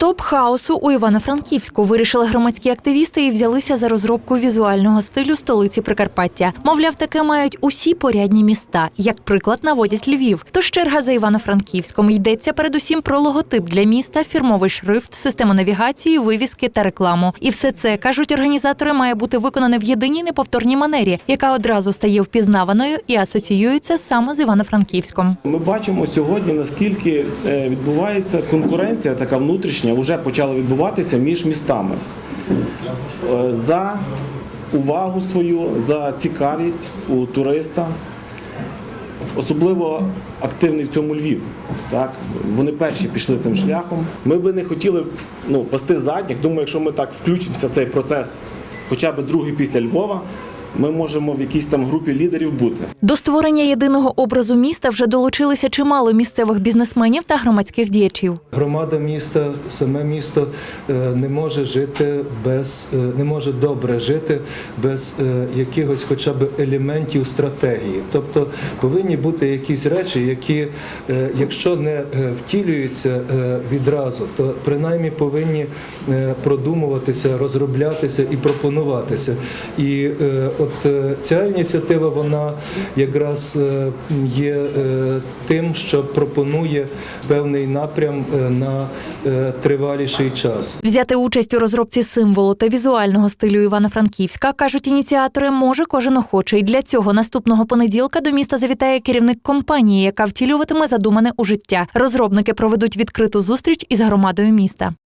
Стоп хаосу у Івано-Франківську вирішили громадські активісти і взялися за розробку візуального стилю столиці Прикарпаття. Мовляв, таке мають усі порядні міста. Як приклад наводять Львів. Тож черга за Івано-Франківськом йдеться передусім про логотип для міста, фірмовий шрифт, систему навігації, вивіски та рекламу. І все це кажуть організатори, має бути виконане в єдиній неповторній манері, яка одразу стає впізнаваною і асоціюється саме з Івано-Франківськом. Ми бачимо сьогодні, наскільки е, відбувається конкуренція, така внутрішня, вже почала відбуватися між містами Е, за увагу свою, за цікавість у туриста. Особливо активний в цьому Львів. Так? Вони перші пішли цим шляхом. Ми би не хотіли ну, пасти задніх. Думаю, якщо ми так включимося в цей процес, хоча б другий після Львова, ми можемо в якійсь там групі лідерів бути. До створення єдиного образу міста вже долучилися чимало місцевих бізнесменів та громадських діячів. Громада міста, саме місто е, не може жити без е, не може добре жити без е, якихось хоча б елементів стратегії. Тобто повинні бути якісь речі, які, якщо не втілюються відразу, то принаймні повинні продумуватися, розроблятися і пропонуватися. І от е, ця ініціатива вона якраз е, є е, тим, що пропонує певний напрям на триваліший час. Взяти участь у розробці символу та візуального стилю Івано-Франківська кажуть ініціатори, може кожен охочий. Для цього наступного понеділка до міста завітає керівник компанії, яка втілюватиме задумане у життя. Розробники проведуть відкриту зустріч із громадою міста.